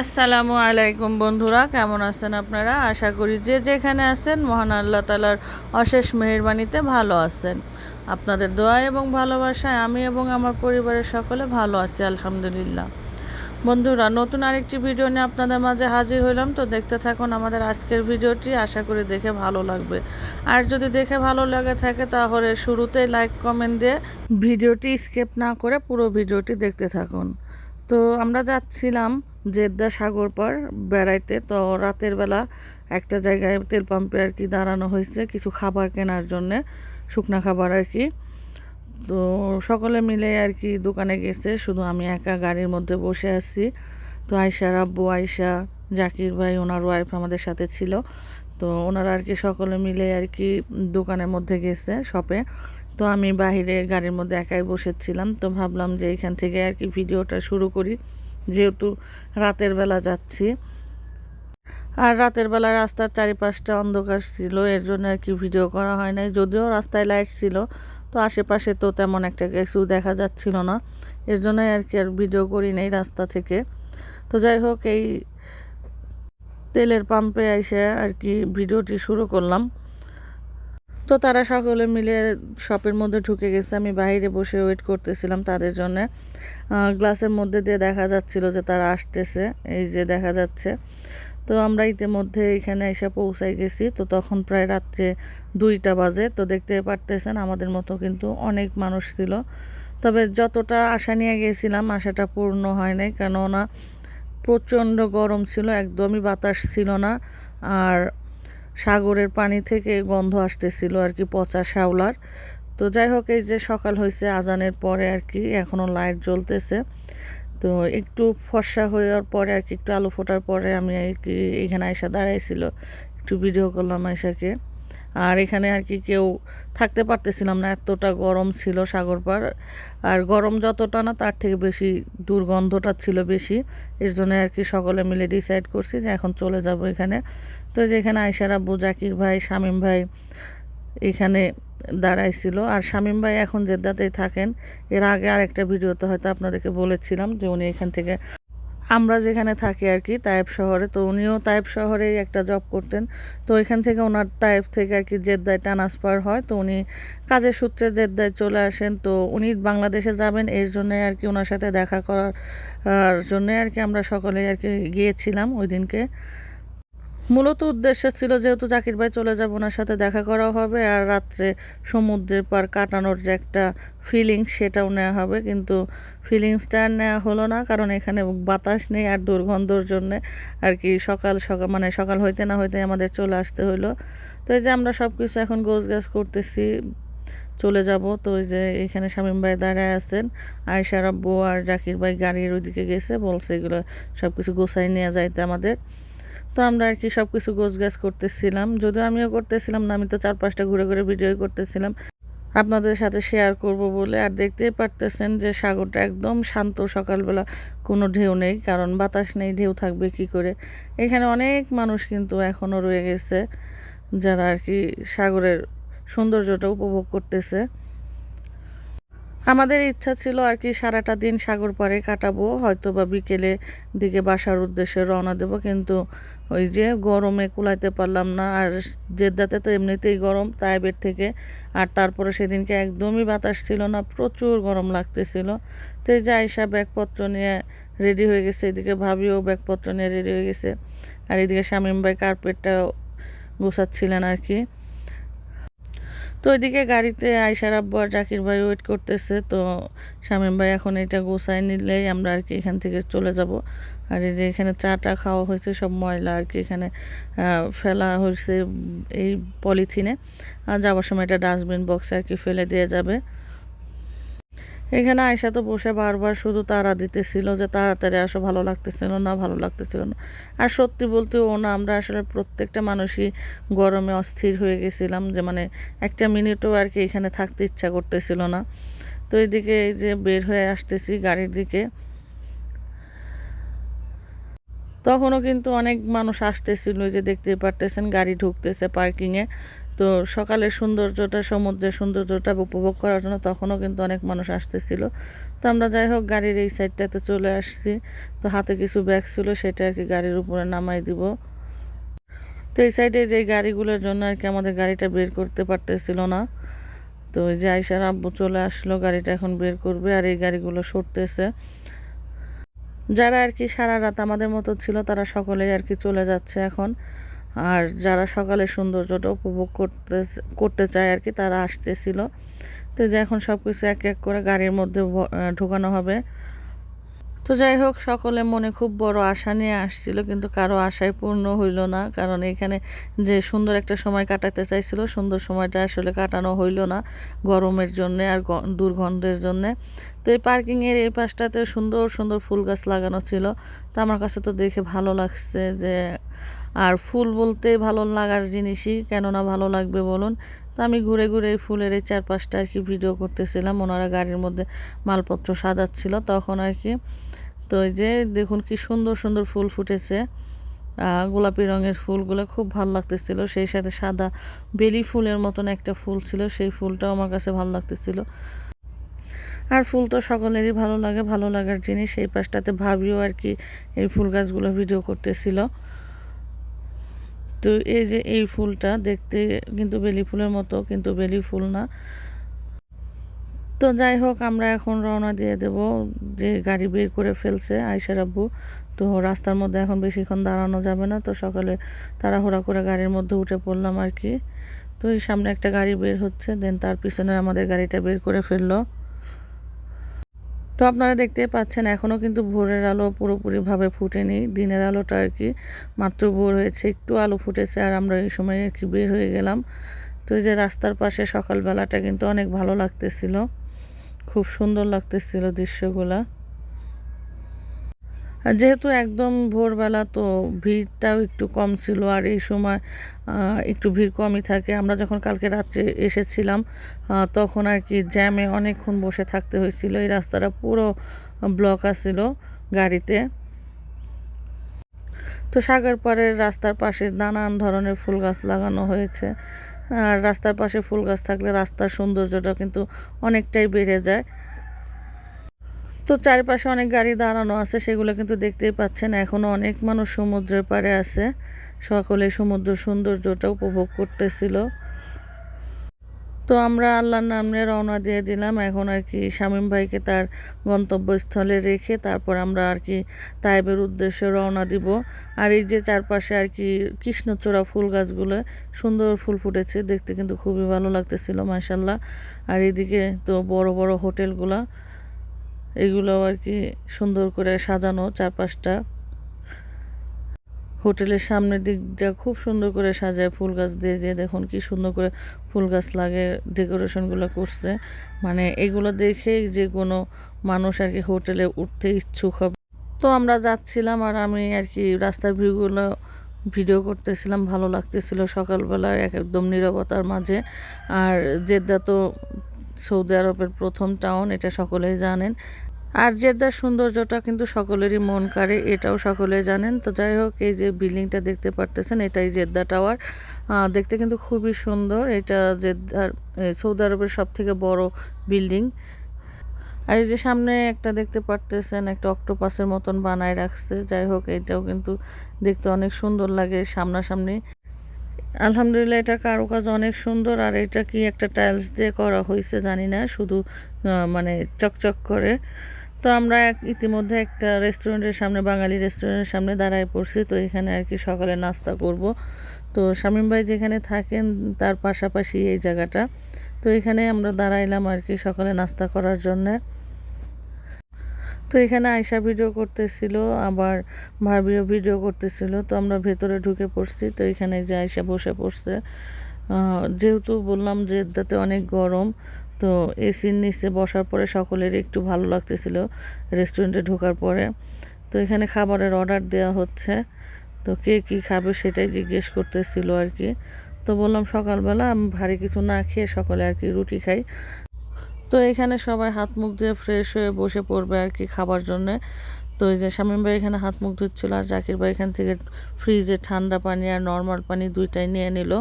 আসসালামু আলাইকুম বন্ধুরা, কেমন আছেন আপনারা? আশা করি যে যেখানে আছেন, মহান আল্লাহ তালার অশেষ মেহেরবানিতে ভালো আছেন। আপনাদের দোয়া এবং ভালোবাসায় আমি এবং আমার পরিবারের সকলে ভালো আছি, আলহামদুলিল্লাহ। বন্ধুরা, নতুন আরেকটি ভিডিও নিয়ে আপনাদের মাঝে হাজির হইলাম। তো দেখতে থাকুন আমাদের আজকের ভিডিওটি, আশা করি দেখে ভালো লাগবে। আর যদি দেখে ভালো লাগে থাকে, তাহলে শুরুতেই লাইক, কমেন্ট দিয়ে ভিডিওটি স্কেপ না করে পুরো ভিডিওটি দেখতে থাকুন। তো আমরা যাচ্ছিলাম জেদ্দা সাগর পার বেড়াইতে, তো রাতের বেলা একটা জায়গায় তেল পাম্পে আর কি দাঁড়ানো হয়েছে, কিছু খাবার কেনার জন্যে, শুকনা খাবার আর কি। তো সকলে মিলে আর কি দোকানে গেছে, শুধু আমি একা গাড়ির মধ্যে বসে আছি। তো আয়সার আব্বু আয়সা জাকির ভাই, ওনার ওয়াইফ আমাদের সাথে ছিল। তো ওনারা আর কি সকলে মিলে আর কি দোকানের মধ্যে গেছে শপে তো আমি বাহিরে গাড়ির মধ্যে একাই বসেছিলাম, তো ভাবলাম যে এখান থেকে আর কি ভিডিওটা শুরু করি। যেহেতু রাতের বেলা যাচ্ছি। আর রাতের বেলা রাস্তার চারিপাশটা অন্ধকার ছিল, এর জন্য আর কি ভিডিও করা হয় নাই। যদিও রাস্তায় লাইট ছিল, তো আশেপাশে তো তেমন একটা কিছু দেখা যাচ্ছিল না। এর জন্যই আর কি আর ভিডিও করি নেই রাস্তা থেকে। তো যাই হোক, এই তেলের পাম্পে এসে আর কি ভিডিওটি শুরু করলাম। তো তারা সকলে মিলে শপের মধ্যে ঢুকে গেছে। আমি বাইরে বসে ওয়েট করতেছিলাম তাদের জন্য। গ্লাসের মধ্যে দিয়ে দেখা যাচ্ছিল যে তারা আসতেছে। এই যে দেখা যাচ্ছে। তো আমরা ইতিমধ্যে এখানে এসে পৌঁছাই গেছি। তো তখন প্রায় রাত্রে দুইটা বাজে। তো দেখতে পারতেছেন আমাদের মতো কিন্তু অনেক মানুষ ছিল। তবে যতটা আশা নিয়ে গেছিলাম আশাটা পূর্ণ হয় নাই। কেননা প্রচণ্ড গরম ছিল, একদমই বাতাস ছিল না। আর সাগরের পানি থেকে গন্ধ আসতেছিল আর কি পচা শ্যাওলার। তো যাই হোক, এই যে সকাল হয়েছে, আজানের পরে আর কি এখনও লাইট জ্বলতেছে। তো একটু ফর্সা হওয়ার পরে আর কি, একটু আলু ফোটার পরে আমি আর কি এখানে আয়সা দাঁড়াইছিল। একটু ভিডিও করলাম আয়সাকে আর এখানে আর কি কেউ থাকতে পারতেছিলাম না, এতটা গরম ছিল সাগর পার আর গরম যতটা না, তার থেকে বেশি দুর্গন্ধটা ছিল বেশি। এর জন্য আর কি সকলে মিলে ডিসাইড করছি যে এখন চলে যাব এখানে। তো যেখানে আয়সার আব্বু, জাকির ভাই, শামীম ভাই এখানে দাঁড়াইছিল। আর শামীম ভাই এখন জেদ্দাতেই থাকেন। এর আগে আরেকটা ভিডিওতে হয়তো আপনাদেরকে বলেছিলাম যে উনি এখান থেকে আমরা যেখানে থাকি আর কি তায়েব শহরে। তো উনিও তায়েব শহরেই একটা জব করতেন। তো এখান থেকে ওনার তায়েব থেকে আর কি জেদ্দায় ট্রান্সফার হয়। তো উনি কাজের সূত্রে জেদ্দায় চলে আসেন। তো উনি বাংলাদেশে যাবেন, এর জন্যে আর কি ওনার সাথে দেখা করার জন্যে আর কি আমরা সকলেই আর কি গিয়েছিলাম ওই দিনকে। মূলত উদ্দেশ্য ছিল যেহেতু জাকির ভাই চলে যাবে, ওনার সাথে দেখা করা হবে আর রাত্রে সমুদ্রের পার কাটানোর যে একটা ফিলিংস সেটাও নেওয়া হবে। কিন্তু ফিলিংসটা আর নেওয়া হলো না, কারণ এখানে বাতাস নেই আর দুর্গন্ধর জন্যে আর কি সকাল সকাল মানে সকাল হইতে না হইতে আমাদের চলে আসতে হলো তো এই যে আমরা সব কিছু এখন গোছ গাছ করতেছি, চলে যাব। তো ওই যে এখানে শামীম ভাই দাঁড়ায় আছেন আয়সার আব্বু আর জাকির ভাই গাড়ির ওইদিকে গেছে, বলছে এগুলো সব কিছু গোছাই নিয়ে যাইতে আমাদের। তো আমরা আর কি সব কিছু গোছ গাছ করতেছিলাম। যদিও আমিও করতেছিলাম না, আমি তো চার পাঁচটা ঘুরে ঘুরে ভিডিও করতেছিলাম। আপনাদের সাথে শেয়ার করব বলে। আর দেখতেই পারতেছেন যে সাগরটা একদম শান্ত সকালবেলা, কোনো ঢেউ নেই, কারণ বাতাস নেই, ঢেউ থাকবে কি করে? এখানে অনেক মানুষ কিন্তু এখনও রয়ে গেছে, যারা আর কি সাগরের সৌন্দর্যটা উপভোগ করতেছে। আমাদের ইচ্ছা ছিল আর কি সারাটা দিন সাগর পাড়ে কাটাবো, হয়তো বা বিকেলে দিকে বাসার উদ্দেশ্যে রওনা দেব, কিন্তু ওই যে গরমে কুলাইতে পারলাম না। আর জেদ্দাতে তো এমনিতেই গরম তাইবের থেকে। আর তারপরে সেদিনকে একদমই বাতাস ছিল না, প্রচুর গরম লাগতেছিল। তো এই যে আয়সা ব্যাগপত্র নিয়ে রেডি হয়ে গেছে, এদিকে ভাবিও ব্যাগপত্র নিয়ে রেডি হয়ে গেছে। আর এদিকে শামীম ভাই কার্পেটটা গোছাচ্ছিলেন আর কি। তো ওইদিকে গাড়িতে আয়সার আব্বু আর জাকির ভাই ওয়েট করতেছে, তো শামীম ভাই এখন এটা গোছায় নিলেই আমরা আর কি এখান থেকে চলে যাব। আর এই যে এখানে চাটা খাওয়া হয়েছে, সব ময়লা আর কি এখানে ফেলা হয়েছে এই পলিথিনে। আর যাওয়ার সময় এটা ডাস্টবিন বক্সে আর কি ফেলে দেওয়া যাবে। এখানে আয়সা তো বসে বারবার শুধু তারা দিতেছিল যে তাড়াতাড়ি আসো, ভালো লাগতেছিল না, ভালো লাগতেছিল না। আর সত্যি বলতে ও না, আমরা আসলে প্রত্যেকটা মানুষই গরমে অস্থির হয়ে গেছিলাম যে মানে একটা মিনিটও আর কি এখানে থাকতে ইচ্ছা করতেছিল না। তো এইদিকে এই যে বের হয়ে আসতেছি গাড়ির দিকে। তখনও কিন্তু অনেক মানুষ আসতেছিল যে দেখতে পারতেছেন, গাড়ি ঢুকতেছে পার্কিংয়ে। তো সকালের সৌন্দর্যটা, সমুদ্রের সৌন্দর্যটা উপভোগ করার জন্য তখনও কিন্তু অনেক মানুষ আসতেছিল। তো আমরা যাই হোক, গাড়ির এই সাইডটাতে চলে আসছি। তো হাতে কিছু ব্যাগ ছিল, সেটা আর কি গাড়ির উপরে নামাই দিব। তো এই সাইডে যে গাড়িগুলোর জন্য আর কি আমাদের গাড়িটা বের করতে পারতেছিল না। তো ওই যে আইসার আব্বু চলে আসলো, গাড়িটা এখন বের করবে আর এই গাড়িগুলো সরতেছে। যারা আর কি সারা রাত আমাদের মতো ছিল, তারা সকলেই আর কি চলে যাচ্ছে এখন। আর যারা সকালে সৌন্দর্যটা উপভোগ করতে করতে চায় আর কি, তারা আসতেছিল। তো যে এখন সব কিছু এক এক করে গাড়ির মধ্যে ঢোকানো হবে। তো যাই হোক, সকলে মনে খুব বড় আশা নিয়ে আসছিল, কিন্তু কারও আশায় পূর্ণ হইল না। কারণ এখানে যে সুন্দর একটা সময় কাটাতে চাইছিল, সুন্দর সময়টা আসলে কাটানো হইল না গরমের জন্যে আর দুর্গন্ধের জন্যে। তো এই পার্কিংয়ের এই পাশটাতে সুন্দর সুন্দর ফুল গাছ লাগানো ছিল। তো আমার কাছে তো দেখে ভালো লাগছে যে, আর ফুল বলতে ভালো লাগার জিনিসই, কেননা ভালো লাগবে বলুন। তো আমি ঘুরে ঘুরে ফুলের এই চারপাশটা আর কি ভিডিও করতেছিলাম। ওনারা গাড়ির মধ্যে মালপত্র সাজাচ্ছিল তখন আর কি। তো এই যে দেখুন কি সুন্দর সুন্দর ফুল ফুটেছে। গোলাপি রঙের ফুলগুলো খুব ভালো লাগতেছিল। সেই সাথে সাদা বেলি ফুলের মতন একটা ফুল ছিল। সেই ফুলটাও আমার কাছে ভালো লাগতেছিল। আর ফুল তো সকলেরই ভালো লাগে, ভালো লাগার জিনিস। সেই পাশটাতে ভাবিও আর কি এই ফুল গাছগুলো ভিডিও করতেছিল। তো এই যে এই ফুলটা দেখতে কিন্তু বেলি ফুলের মতো, কিন্তু বেলি ফুল না। তো যাই হোক, আমরা এখন রওনা দিয়ে দেব যে গাড়ি বের করে ফেলছে আয়সার আব্বু তো রাস্তার মধ্যে এখন বেশিক্ষণ দাঁড়ানো যাবে না, তো সকালে তাড়াহুড়া করে গাড়ির মধ্যে উঠে পড়লাম আর কি। তো এই সামনে একটা গাড়ি বের হচ্ছে, দেন তার পিছনে আমাদের গাড়িটা বের করে ফেলল। তো আপনারা দেখতে পাচ্ছেন এখনও কিন্তু ভোরের আলো পুরোপুরিভাবে ফুটেনি। দিনের আলোটা আর কি মাত্র ভোর হয়েছে, একটু আলো ফুটেছে আর আমরা এই সময় আর কি বের হয়ে গেলাম। তো এই যে রাস্তার পাশে সকালবেলাটা কিন্তু অনেক ভালো লাগতেছিল, খুব সুন্দর লাগতেছিল দৃশ্যগুলা। আর যেহেতু একদম ভোরবেলা তো ভিড়টাও একটু কম ছিল আর এই সময় একটু ভিড় কমই থাকে। আমরা যখন কালকে রাত্রে এসেছিলাম তখন আর কি জ্যামে অনেকক্ষণ বসে থাকতে হয়েছিল। এই রাস্তাটা পুরো ব্লক আছিল গাড়িতে। তো সাগর পাড়ের রাস্তার পাশে নানান ধরনের ফুল গাছ লাগানো হয়েছে। আর রাস্তার পাশে ফুল গাছ থাকলে রাস্তার সৌন্দর্যটা কিন্তু অনেকটাই বেড়ে যায়। তো চারিপাশে অনেক গাড়ি দাঁড়ানো আছে, সেগুলো কিন্তু দেখতেই পাচ্ছেন। এখনও অনেক মানুষ সমুদ্রের পাড়ে আছে। সকলে সমুদ্র সৌন্দর্যটা উপভোগ করতেছিল। তো আমরা আল্লাহর নামে রওনা দিয়ে দিলাম। এখন আর কি শামীম ভাইকে তার গন্তব্যস্থলে রেখে তারপর আমরা আর কি তাইবের উদ্দেশ্যে রওনা দিব। আর এই যে চারপাশে আর কি কৃষ্ণচূড়া ফুল গাছগুলো, সুন্দর ফুল ফুটেছে। দেখতে কিন্তু খুবই ভালো লাগতেছিল মাসাল্লাহ আর এদিকে তো বড় বড় হোটেলগুলা এগুলো আর কি সুন্দর করে সাজানো চারপাশটা। হোটেলের সামনের দিকটা খুব সুন্দর করে সাজায় ফুল গাছ দিয়ে যে দেখুন কি সুন্দর করে ফুল গাছ লাগে ডেকোরেশনগুলো করছে। মানে এগুলো দেখে যে কোনো মানুষ আর কি হোটেলে উঠতে ইচ্ছুক হবে। তো আমরা যাচ্ছিলাম আর আমি আর কি রাস্তার ভিউগুলো ভিডিও করতেছিলাম, ভালো লাগতেছিল সকালবেলা একদম নিরবতার মাঝে। আর জেদ্দা তো সৌদি আরবের প্রথম টাউন এটা সকলেই জানেন। আর জেদ্দার সৌন্দর্যটা কিন্তু সকলেরই মন কাড়ে, এটাও সকলে জানেন। তো যাই হোক, এই যে বিল্ডিংটা দেখতে পারতেছেন, এটাই জেদ্দা টাওয়ার দেখতে কিন্তু খুবই সুন্দর, এটা জেদ্দার সৌদি আরবের সব থেকে বড় বিল্ডিং। আর এই যে সামনে একটা দেখতে পারতেছেন, একটা অক্টোপাসের মতন বানায় রাখছে। যাই হোক, এটাও কিন্তু দেখতে অনেক সুন্দর লাগে সামনাসামনি। আলহামদুলিল্লাহ এটার কারুকাজ অনেক সুন্দর। আর এটা কি একটা টাইলস দিয়ে করা হয়েছে জানি না, শুধু মানে চকচক করে। তো আমরা ইতিমধ্যে একটা রেস্টুরেন্টের সামনে, বাঙালি রেস্টুরেন্টের সামনে দাঁড়ায় পড়ছি। তো এখানে আর কি সকালে নাস্তা করব। তো শামীম ভাই যেখানে থাকেন, তার পাশাপাশি এই জায়গাটা। তো এখানে আমরা দাঁড়াইলাম আর কি সকালে নাস্তা করার জন্যে। তো এখানে আয়সা ভিডিও করতেছিল, আবার ভাবিও ভিডিও করতেছিল, তো আমরা ভেতরে ঢুকে পড়ছি, তো এখানে যে আয়সা বসে পড়ছে যেহেতু বললাম যে এটাতে অনেক গরম, তো এসির নিচে বসার পরে সকলের একটু ভালো লাগতেছিল রেস্টুরেন্টে ঢোকার পরে। তো এখানে খাবারের অর্ডার দেওয়া হচ্ছে, তো কে কী খাবে সেটাই জিজ্ঞেস করতেছিল আর কি। তো বললাম সকালবেলা, আমি ভারী কিছু না খেয়ে সকালে আর কি রুটি খাই। তো এখানে সবাই হাত মুখ দিয়ে ফ্রেশ হয়ে বসে পড়বে আর কি খাবার জন্যে। তো এই যে শামীম ভাই এখানে হাত মুখ ধুচ্ছিল আর জাকির ভাই এখান থেকে ফ্রিজে ঠান্ডা পানি আর নর্মাল পানি দুইটাই নিয়ে নিল।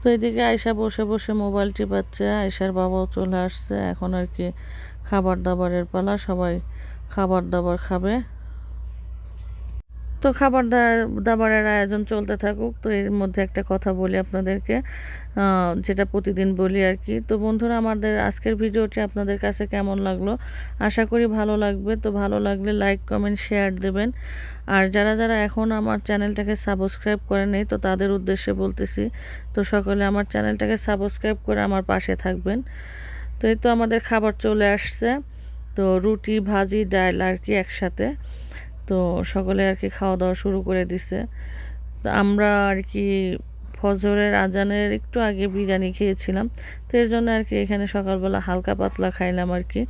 তো এদিকে আয়সা বসে বসে মোবাইল টিপাচ্ছে। আয়সার বাবাও চলে আসছে। এখন আর কি খাবার দাবারের পালা, সবাই খাবার দাবার খাবে। তো খাবার দাবারের আয়োজন চলতে থাকুক। তো এর মধ্যে একটা কথা বলি আপনাদেরকে যেটা প্রতিদিন বলি আর কি। তো বন্ধুরা, আমাদের আজকের ভিডিওটি আপনাদের কাছে কেমন লাগল? আশা করি ভালো লাগবে। তো ভালো লাগলে লাইক, কমেন্ট, শেয়ার দেবেন। আর যারা যারা এখন আমার চ্যানেলটাকে সাবস্ক্রাইব করে নেই, তো তাদের উদ্দেশ্যে বলতেছি, তো সকলে আমার চ্যানেলটাকে সাবস্ক্রাইব করে আমার পাশে থাকবেন। তো এই তো আমাদের খাবার চলে আসছে। তো রুটি, ভাজি, ডাল আর কি একসাথে। তো সকলে আর কি খাওয়া দাওয়া শুরু করে দিছে। তো আমরা আর কি ফজরের আজানের একটু আগে বিরিয়ানি খেয়েছিলাম। তো এর জন্য আর কি এখানে সকালবেলা হালকা পাতলা খাইলাম আর কি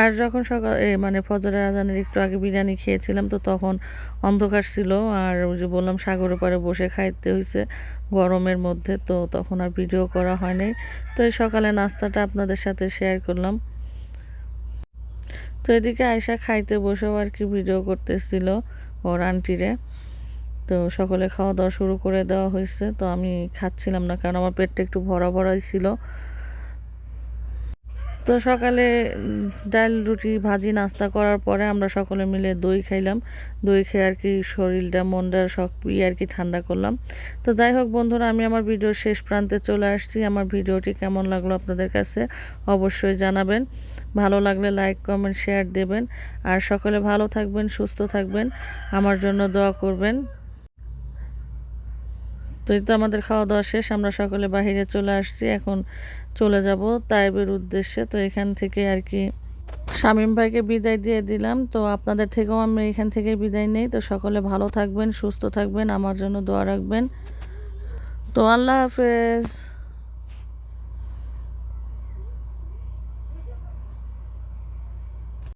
আর যখন সকাল মানে ফজরের আজানের একটু আগে বিরিয়ানি খেয়েছিলাম, তো তখন অন্ধকার ছিল। আর ওই যে বললাম, সাগরের পাড়ে বসে খাইতে হয়েছে গরমের মধ্যে, তো তখন আর ভিডিও করা হয়নি তো এই সকালে নাস্তাটা আপনাদের সাথে শেয়ার করলাম। তো এদিকে আয়সা খাইতে বসেও আর কি ভিডিও করতেছিল ওর আন্টিরে। তো সকলে খাওয়া দাওয়া শুরু করে দেওয়া হয়েছে। তো আমি খাচ্ছিলাম না কারণ আমার পেটটা একটু ভরা ভরাই ছিল। তো সকালে ডাল, রুটি, ভাজি, নাস্তা করার পরে আমরা সকলে মিলে দই খাইলাম। দই খেয়ে আর কি শরীরটা, মনটা সব ইয়ে আর কি ঠান্ডা করলাম। তো যাই হোক বন্ধুরা, আমি আমার ভিডিওর শেষ প্রান্তে চলে আসছি। আমার ভিডিওটি কেমন লাগল আপনাদের কাছে অবশ্যই জানাবেন। ভালো লাগলে লাইক কমেন্ট শেয়ার দেবেন। আর সকলে ভালো থাকবেন, সুস্থ থাকবেন। আমার জন্য দোয়া করবেন। তো এই তো আমাদের খাওয়া দাওয়া শেষ, আমরা সকলে বাহিরে চলে আসছি, এখন চলে যাব তাইবের উদ্দেশ্যে। তো এখান থেকে আর কি শামীম ভাইকে বিদায় দিয়ে দিলাম। তো আপনাদের থেকেও আমি এখান থেকে বিদায় নেই। তো সকলে ভালো থাকবেন, সুস্থ থাকবেন, আমার জন্য দোয়া রাখবেন। তো আল্লাহ হাফেজ।